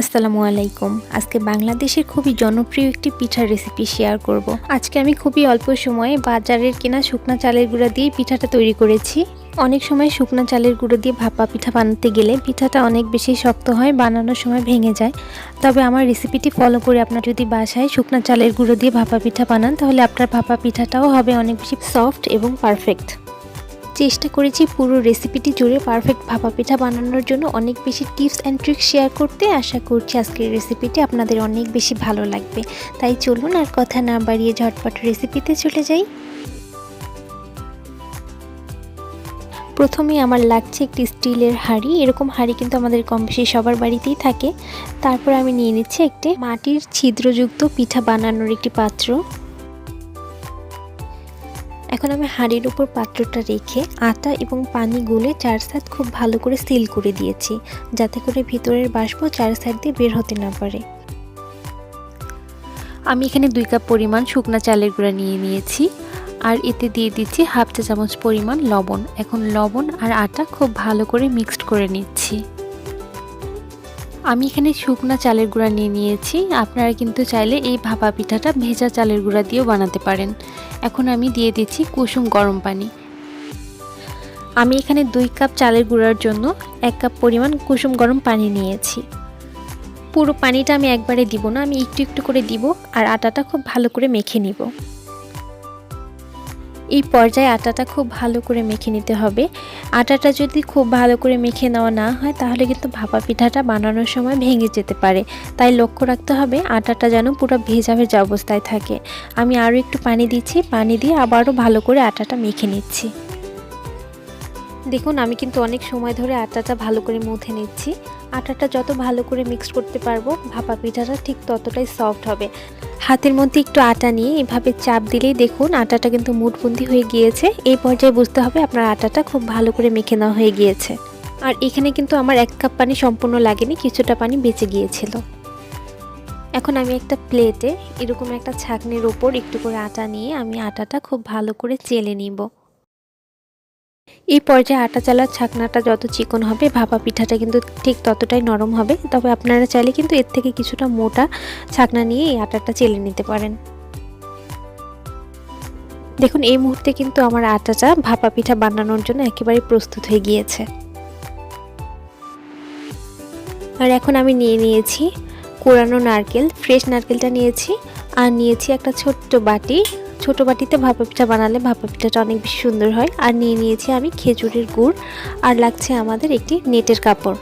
আসসালামু আলাইকুম। আজকে বাংলাদেশের খুবই জনপ্রিয় একটি পিঠার রেসিপি শেয়ার করব। আজকে আমি খুবই অল্প সময়ে বাজারের কেনা শুকনা চালের গুঁড়া দিয়ে পিঠাটা তৈরি করেছি। অনেক সময় শুকনো চালের গুঁড়ো দিয়ে ভাপা পিঠা বানাতে গেলে পিঠাটা অনেক বেশি শক্ত হয়, বানানোর সময় ভেঙে যায়। তবে আমার রেসিপিটি ফলো করে আপনার যদি বাসায় শুকনো চালের গুঁড়ো দিয়ে ভাপা পিঠা বানান, তাহলে আপনার ভাপা পিঠাটাও হবে অনেক বেশি সফট এবং পারফেক্ট চেষ্টা করেছি পুরো রেসিপিটি জুড়ে পারফেক্ট ভাপা পিঠা বানানোর জন্য অনেক বেশি টিপস অ্যান্ড ট্রিক্স শেয়ার করতে। আশা করছি আজকের রেসিপিটি আপনাদের অনেক বেশি ভালো লাগবে। তাই চলুন আর কথা না বাড়িয়ে ঝটপট রেসিপিতে চলে যাই। প্রথমে আমার লাগছে একটি স্টিলের হাঁড়ি। এরকম হাঁড়ি কিন্তু আমাদের কম বেশি সবার বাড়িতেই থাকে। তারপর আমি নিয়ে নিচ্ছি একটি মাটির ছিদ্রযুক্ত পিঠা বানানোর একটি পাত্র। এখন আমি হাঁড়ির উপর পাত্রটা রেখে আটা এবং পানি গুলে চার সাইড খুব ভালো করে সিল করে দিয়েছি, যাতে করে ভিতরের বাষ্প চার সাইড দিয়ে বের হতে না পারে। আমি এখানে দুই কাপ পরিমাণ শুকনা চালের গুঁড়া নিয়ে নিয়েছি, আর এতে দিয়ে দিচ্ছি হাফ চা চামচ পরিমাণ লবণ। এখন লবণ আর আটা খুব ভালো করে মিক্সড করে নিচ্ছি। আমি এখানে শুকনা চালের গুঁড়া নিয়ে নিয়েছি। আপনারা কিন্তু চাইলে এই ভাপা পিঠাটা ভেজা চালের গুঁড়া দিয়েও বানাতে পারেন। এখন আমি দিয়ে দিচ্ছি কুসুম গরম পানি। আমি এখানে দুই কাপ চালের গুঁড়ার জন্য এক কাপ পরিমাণ কুসুম গরম পানি নিয়েছি। পুরো পানিটা আমি একবারে দিব না, আমি একটু একটু করে দিব আর আটাটা খুব ভালো করে মেখে নিব। এই পর্যায়ে আটাটা খুব ভালো করে মেখে নিতে হবে। আটাটা যদি খুব ভালো করে মেখে নেওয়া না হয়, তাহলে কিন্তু ভাপা পিঠাটা বানানোর সময় ভেঙে যেতে পারে। তাই লক্ষ্য রাখতে হবে আটাটা যেন পুরো ভেজা ভেজা অবস্থায় থাকে। আমি আরও একটু পানি দিচ্ছি, পানি দিয়ে আবারও ভালো করে আটাটা মেখে নিচ্ছি। দেখুন, আমি কিন্তু অনেক সময় ধরে আটাটা ভালো করে মুথে নিচ্ছি। আটাটা যত ভালো করে মিক্স করতে পারব, ভাপা পিঠাটা ঠিক ততটাই সফট হবে। হাতের মধ্যে একটু আটা নিয়ে এভাবে চাপ দিলেই দেখুন, আটাটা কিন্তু মুঠবন্দি হয়ে গিয়েছে। এই পর্যায়ে বুঝতে হবে আপনার আটাটা খুব ভালো করে মেখে নেওয়া হয়ে গিয়েছে। আর এখানে কিন্তু আমার এক কাপ পানি সম্পূর্ণ লাগেনি, কিছুটা পানি বেঁচে গিয়েছিল। এখন আমি একটা প্লেটে এরকম একটা ছাকনির ওপর একটু করে আটা নিয়ে আমি আটাটা খুব ভালো করে চেলে নিব। এই পর্যায়ে আটা চালার ছাকনাটা যত চিকন হবে, ভাপা পিঠাটা কিন্তু ঠিক ততটাই নরম হবে। তবে আপনারা চাইলে কিন্তু এর থেকে কিছুটা মোটা ছাকনা নিয়ে এই আটাটা চেলে নিতে পারেন। দেখুন, এই মুহূর্তে কিন্তু আমার আটাটা ভাপা পিঠা বানানোর জন্য একেবারে প্রস্তুত হয়ে গিয়েছে। আর এখন আমি নিয়ে নিয়েছি কোরানো নারকেল, ফ্রেশ নারকেলটা নিয়েছি। আর নিয়েছি একটা ছোট্ট বাটি ছোট বাটিতে ভাপা পিঠা বানালে ভাপা পিঠাটা অনেক বেশি সুন্দর হয়। আর নিয়ে নিয়েছি আমি খেজুরের গুড় আর লাগছে আমাদের একটি নেটের কাপড়।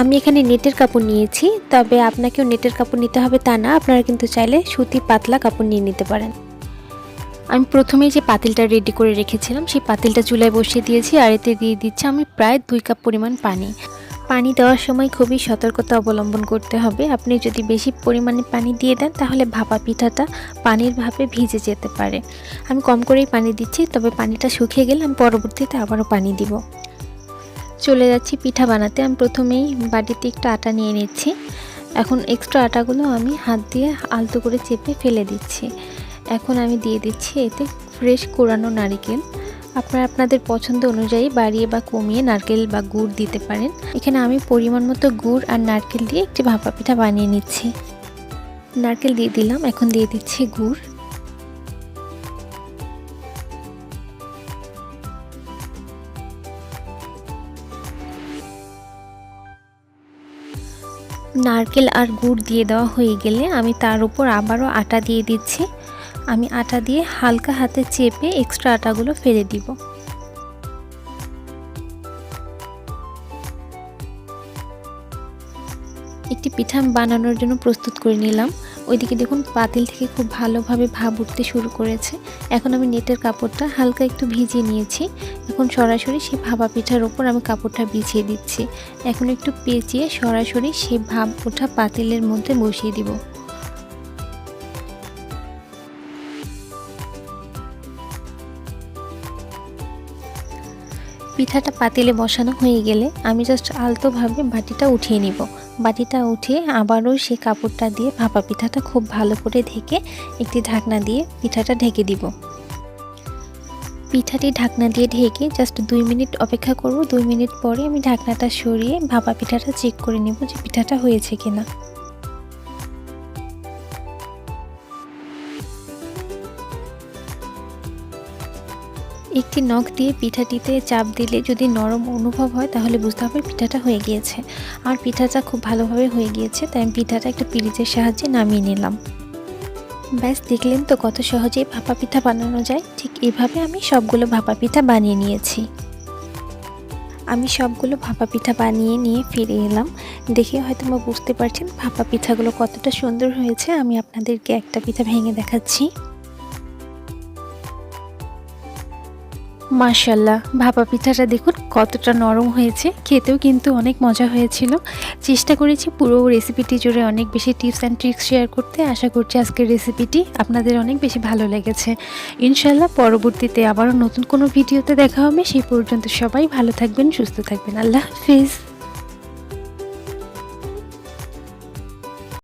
আমি এখানে নেটের কাপড় নিয়েছি, তবে আপনাকেও নেটের কাপড় নিতে হবে তা না। আপনারা কিন্তু চাইলে সুতি পাতলা কাপড় নিয়ে নিতে পারেন। আমি প্রথমেই যে পাতিলটা রেডি করে রেখেছিলাম, সেই পাতিলটা চুলায় বসিয়ে দিয়েছি আর এতে দিয়ে দিচ্ছি আমি প্রায় দুই কাপ পরিমাণ পানি। পানি দেওয়ার সময় খুবই সতর্কতা অবলম্বন করতে হবে। আপনি যদি বেশি পরিমাণে পানি দিয়ে দেন, তাহলে ভাপা পিঠাটা পানির ভাপে ভিজে যেতে পারে। আমি কম করেই পানি দিচ্ছি, তবে পানিটা শুকিয়ে গেলে আমি পরবর্তীতে আবারও পানি দিব। চলে যাচ্ছি পিঠা বানাতে। আমি প্রথমেই বাটিতে একটু আটা নিয়ে নিচ্ছি। এখন এক্সট্রা আটাগুলো আমি হাত দিয়ে আলতো করে চেপে ফেলে দিচ্ছি। এখন আমি দিয়ে দিচ্ছি এতে ফ্রেশ কোরানো নারিকেল। আপনারা আপনাদের পছন্দ অনুযায়ী বাড়িয়ে বা কমিয়ে নারকেল বা গুড় দিতে পারেন। এখানে আমি পরিমাণ মতো গুড় আর নারকেল দিয়ে একটি ভাপা পিঠা বানিয়ে নিচ্ছি। নারকেল দিয়ে দিলাম, এখন দিয়ে দিচ্ছি গুড়। নারকেল আর গুড় দিয়ে দেওয়া হয়ে গেলে আমি তার উপর আবারও আটা দিয়ে দিচ্ছি। আমি আটা দিয়ে হালকা হাতে চেপে এক্সট্রা আটাগুলো ফেলে দিব। একটি পিঠা বানানোর জন্য প্রস্তুত করে নিলাম। ওইদিকে দেখুন পাতিল থেকে খুব ভালোভাবে ভাব উঠতে শুরু করেছে। এখন আমি নেটের কাপড়টা হালকা একটু ভিজিয়ে নিয়েছি। এখন সরাসরি সেই ভাপা পিঠার ওপর আমি কাপড়টা বিছিয়ে দিচ্ছি। এখন একটু পেঁচিয়ে সরাসরি সেই ভাব ওঠা পাতিলের মধ্যে বসিয়ে দিব। পিঠাটা পাতিলে বসানো হয়ে গেলে আমি জাস্ট আলতোভাবে বাটিটা উঠিয়ে নিব। বাটিটা উঠিয়ে আবারও সে কাপড়টা দিয়ে ভাপা পিঠাটা খুব ভালো করে ঢেকে একটি ঢাকনা দিয়ে পিঠাটা ঢেকে দিব। পিঠাটি ঢাকনা দিয়ে ঢেকে জাস্ট দুই মিনিট অপেক্ষা করব। দুই মিনিট পরে আমি ঢাকনাটা সরিয়ে ভাপা পিঠাটা চেক করে নেব যে পিঠাটা হয়েছে কিনা। একটি নখ দিয়ে পিঠাটিতে চাপ দিলে যদি নরম অনুভব হয়, তাহলে বুঝতে হবে পিঠাটা হয়ে গিয়েছে। আর পিঠাটা খুব ভালোভাবে হয়ে গিয়েছে, তাই আমি পিঠাটা একটা পিরিচের সাহায্যে নামিয়ে নিলাম। ব্যাস, দেখলেন তো কত সহজেই ভাপা পিঠা বানানো যায়। ঠিক এভাবে আমি সবগুলো ভাপা পিঠা বানিয়ে নিয়েছি। আমি সবগুলো ভাপা পিঠা বানিয়ে নিয়ে ফিরে এলাম। দেখে হয়তো আমরা বুঝতে পারছেন ভাপা পিঠাগুলো কতটা সুন্দর হয়েছে। আমি আপনাদেরকে একটা পিঠা ভেঙে দেখাচ্ছি। মার্শাল্লাহ ভাপা পিঠাটা দেখুন কতটা নরম হয়েছে, খেতেও কিন্তু অনেক মজা হয়েছিল। চেষ্টা করেছি পুরো রেসিপিটি জুড়ে অনেক বেশি টিপস অ্যান্ড ট্রিক্স শেয়ার করতে, আশা করছি আজকের রেসিপিটি আপনাদের অনেক বেশি ভালো লেগেছে। ইনশাল্লাহ পরবর্তীতে আবারও নতুন কোনো ভিডিওতে দেখা হবে, সেই পর্যন্ত সবাই ভালো থাকবেন, সুস্থ থাকবেন, আল্লাহ হাফিজ।